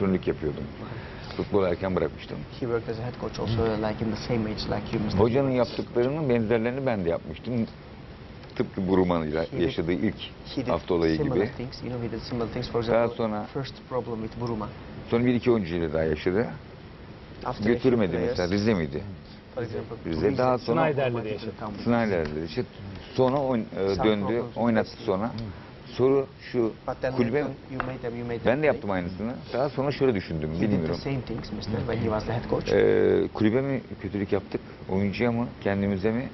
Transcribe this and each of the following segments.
antrenörlük yapıyordum. Futbolu erken bırakmıştım. He worked as a head coach also like in the same age like you, Mr. Hocanın yaptıklarının benzerlerini ben de yapmıştım. Tıpkı did- yaşadığı ilk He did hafta olayı similar gibi. things. You know, he did similar things. For Daha example, sonra- first problem with Buruma. Sonra bir iki oyuncuyla daha yaşadı. After a few Götürmedi players, mesela Rize miydi? For example, Rize. Daha sonra Snyder'le de yaşadı. Snyder'de işte sonra oyn- e, döndü, oynattı sonra. Soru şu kulübe ben de yaptım aynısını. Daha sonra şöyle düşündüm He bilmiyorum. Ee, kulübe mi kötülük yaptık? Oyuncuya mı? Kendimize mi?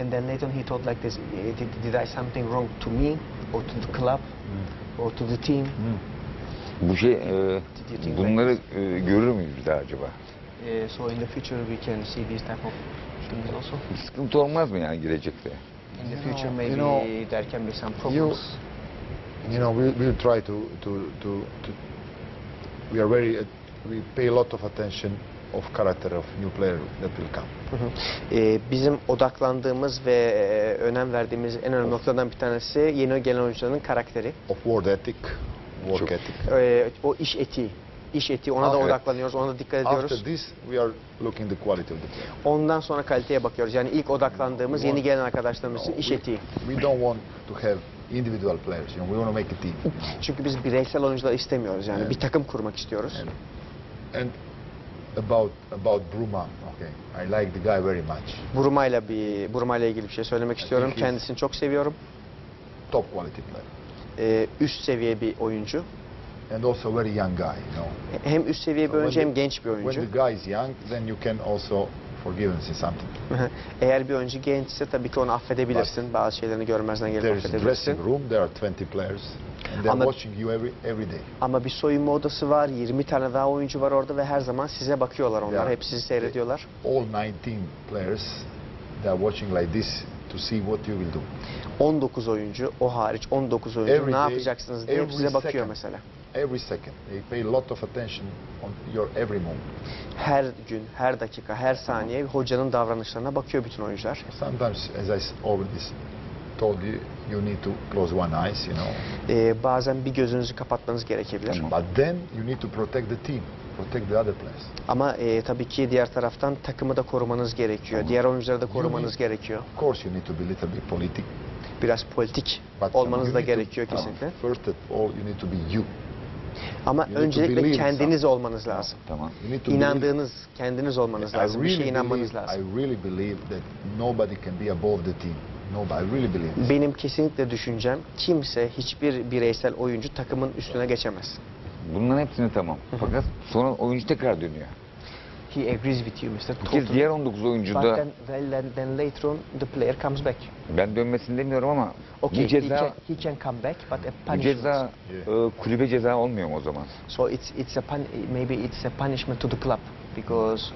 And then later he thought like this: eh, did, did I something wrong to me, or to the club, or to the team? Bu şey e, think bunları e, görür müyüz bir daha acaba? Eh, so in the future we can see these type of things also. Sıkıntı olmaz mı yani gelecekte? In the future maybe you know, there can be some problems. You know, we, we'll try to, to, to, to, we are very, uh, we pay a lot of attention of character of new player that will come. Ee, bizim odaklandığımız ve e, önem verdiğimiz en önemli noktadan bir tanesi yeni gelen oyuncuların karakteri. Of word ethic, work Çok- ethic. Ee, o iş etiği. İş etiği ona da After- odaklanıyoruz, ona da dikkat After ediyoruz. this, we are looking the quality of the player. Ondan sonra kaliteye bakıyoruz. Yani ilk odaklandığımız yeni gelen arkadaşlarımız için iş etiği. we don't want to have individual players. You know, we want to make a team. Çünkü biz bireysel oyuncular istemiyoruz. Yani bir takım kurmak istiyoruz. And, and about about Bruma, okay, I like the guy very much. Buruma'yla bir Buruma'yla ilgili bir şey söylemek istiyorum. Kendisini çok seviyorum. Top quality player. Ee, üst seviye bir oyuncu. And also very young guy, you know. Hem üst seviye bir oyuncu hem genç bir oyuncu. When the guy is young, then you can also forgive him something. Eğer bir oyuncu gençse tabii ki onu affedebilirsin. Bazı şeylerini görmezden gelip There is affedebilirsin. dressing room, there are 20 players, and they're Ama- watching you every every day. Ama bir soyunma odası var, 20 tane daha oyuncu var orada ve her zaman size bakıyorlar onlar. Yeah. Hep sizi seyrediyorlar. All 19 players, they are watching like this to see what you will do. 19 oyuncu, o hariç 19 oyuncu Every ne day, yapacaksınız diye size bakıyor second. mesela. Every second, they pay a lot of attention on your every move. Her gün, her dakika, her saniye hocanın davranışlarına bakıyor bütün oyuncular. Sometimes, as I s- already s- told you, you need to close one eyes, you know. Ee, bazen bir gözünüzü kapatmanız gerekebilir. But then you need to protect the team, protect the other players. Ama e, tabii ki diğer taraftan takımı da korumanız gerekiyor. Tamam. Diğer oyuncuları da korumanız need- gerekiyor. Of course, you need to be a little bit politic. Biraz politik But olmanız da to- gerekiyor Tamam. kesinlikle. First of all, you need to be you. Ama You öncelikle kendiniz olmanız lazım. Tamam. Believe- İnandığınız, kendiniz olmanız lazım. Bir şeye really inanmanız believe, lazım. I really believe that nobody can be above the team. Nobody, I really believe. Benim kesinlikle düşüncem kimse hiçbir bireysel oyuncu takımın üstüne geçemez. Bunların hepsini tamam. Fakat sonra oyuncu tekrar dönüyor. He agrees with you Mr. Bir kez Totally. diğer 19 oyuncu But da then, well, then, then later on the player comes back. ben dönmesini demiyorum ama Okay, bu he, ceza can, he can come back but a bu punishment. ceza e, kulübe ceza olmuyor mu o zaman? So it's it's a pun maybe it's a punishment to the club because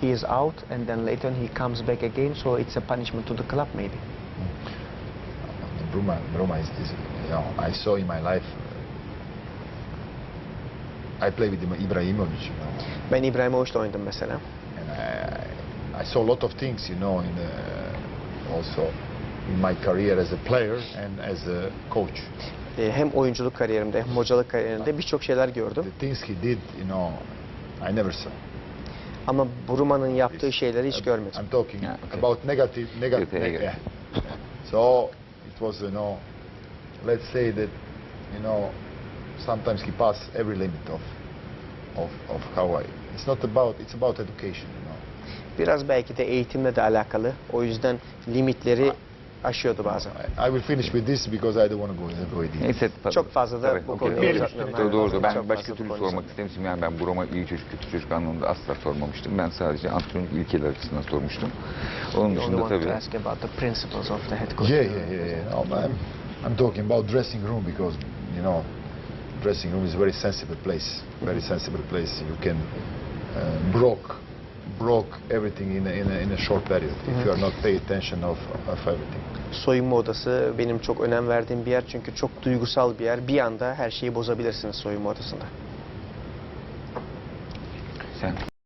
he is out and then later on he comes back again. So it's a punishment to the club maybe. Bruma, Bruma is, is, you know, I saw in my life. I play with Ibrahimovic, you know, Ben İbrahimovic'le oynadım mesela. and I, I saw a lot of things, you know, in the, also in my career as a player and as a coach. Ee, hem oyunculuk kariyerimde hem hocalık kariyerimde birçok şeyler gördüm. The things he did, you know, I never saw. Ama Buruma'nın yaptığı şeyleri hiç görmedim. I'm talking Yeah, okay. about negative, negative. Yeah. So it was, you know, let's say that, you know, sometimes he passed every limit of, of, of how I. It's not about. It's about education, you know. Biraz belki de eğitimle de alakalı. O yüzden limitleri aşıyordu bazen. I, I will finish with this because I don't want to go, go in. Neyse. tabii. Çok fazla da Tabii, bu okey, konuyu doğru. Doğru, doğru. Çok Ben fazla başka bu türlü konuyu sormak istemiştim. Yani ben Broma iyi çocuk, kötü çocuk anlamında asla sormamıştım. Ben sadece antrenörlük ilkeler açısından sormuştum. Onun You only dışında want to tabii. ask about the principles of the head coach. Yeah, yeah, yeah, yeah. No, I'm, I'm talking about dressing room because, you know, dressing room is a very sensible place. Very sensible place. You can uh, broke, broke everything in a, in a, in a short period if you are not pay attention of, of everything. Soyunma odası benim çok önem verdiğim bir yer çünkü çok duygusal bir yer. Bir anda her şeyi bozabilirsiniz soyunma odasında. Sen